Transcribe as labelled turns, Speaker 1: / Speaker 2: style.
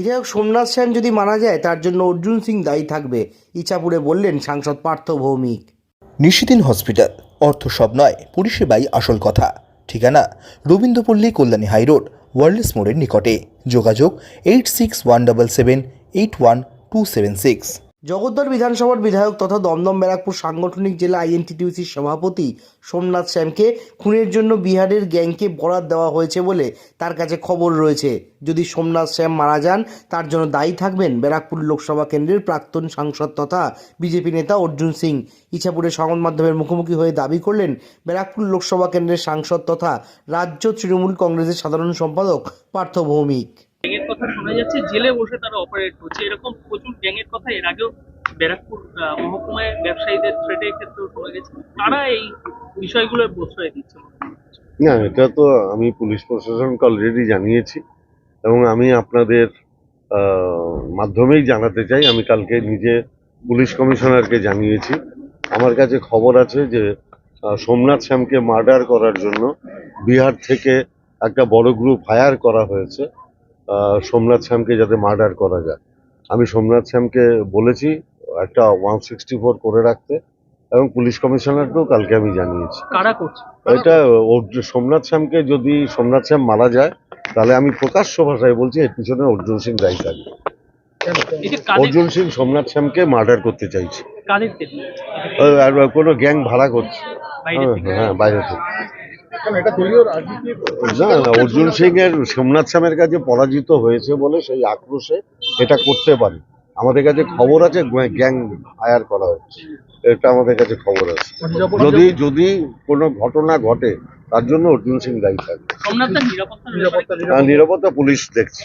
Speaker 1: বিধায়ক সোমনাথ সেন যদি মারা যায়, তার জন্য অর্জুন সিং দায়ী থাকবে ইচ্ছাপুরে বললেন সাংসদ পার্থ ভৌমিক।
Speaker 2: নিশিদিন হসপিটাল, অর্থ সব নয়, পরিষেবাই আসল কথা। ঠিকানা, রবীন্দ্রপল্লী কল্যাণী হাইরোড ওয়ার্ল্ডস মোড়ের নিকটে। যোগাযোগ, eight six one double seven, eight one two seven six.
Speaker 1: Jagaddal বিধানসভার বিধায়ক তথা দমদম ব্যারাকপুর সাংগঠনিক জেলা আইএনটিটিউসির সভাপতি সোমনাথ শ্যামকে খুনের জন্য বিহারের গ্যাংকে বরাদ দেওয়া হয়েছে বলে তার কাছে খবর রয়েছে। যদি সোমনাথ শ্যাম মারা যান, তার জন্য দায়ী থাকবেন ব্যারাকপুর লোকসভা কেন্দ্রের প্রাক্তন সাংসদ তথা বিজেপি নেতা অর্জুন সিং। ইছাপুরে সংবাদ মাধ্যমের মুখোমুখি হয়ে দাবি করলেন ব্যারাকপুর লোকসভা কেন্দ্রের সাংসদ তথা রাজ্য তৃণমূল কংগ্রেসের সাধারণ সম্পাদক পার্থ ভৌমিক।
Speaker 3: কথা শোনা যাচ্ছে, জেলে বসে তারা অপারেট করছে। এরকম প্রচুর গ্যাংয়ের কথা, এর আগেও ব্যারাকপুর মহকুমায় ব্যবসায়ীদের থ্রেটের ক্ষেত্রেও শোনা গেছে। তারা এই বিষয়গুলো প্রশ্রয় দিচ্ছে।
Speaker 4: না, এটা তো আমি পুলিশ প্রশাসনকে অলরেডি জানিয়েছি এবং আমি আপনাদের মাধ্যমেই জানাতে চাই। আমি কালকে নিজে পুলিশ কমিশনারকে জানিয়েছি। আমার কাছে খবর আছে যে সোমনাথ শ্যামকে মার্ডার করার জন্য বিহার থেকে একটা বড় গ্রুপ হায়ার করা হয়েছে। সোমনাথ শ্যামকে যাতে মার্ডার করা যায়। আমি সোমনাথ শ্যামকে বলেছি একটা ওয়ান সিক্সটি ফোর করে রাখতে এবং পুলিশ কমিশনারকেও কালকে আমি জানিয়েছি।
Speaker 3: কারা করছে?
Speaker 4: এটা সোমনাথ শ্যামকে যদি সোমনাথ শ্যাম মারা যায় তাহলে আমি প্রকাশ্য ভাষায় বলছি এর পিছনে অর্জুন সিং দায়ী থাকবে। অর্জুন সিং সোমনাথ শ্যামকে মার্ডার করতে চাইছে। আর কোনো গ্যাং ভাড়া করছে। হ্যাঁ, হ্যাঁ বাইরে থেকে। না না অর্জুন সিং এর সোমনাথ শ্যামের কাছে পরাজিত হয়েছে বলে সেই আক্রোশে এটা করতে পারে। আমাদের কাছে খবর আছে গ্যাং হায়ার করা হচ্ছে। এটা আমাদের কাছে খবর আছে। যদি যদি কোনো ঘটনা ঘটে তার জন্য অর্জুন সিং দায়ী থাকবে।
Speaker 3: নিরাপত্তা
Speaker 4: নিরাপত্তা পুলিশ দেখছে।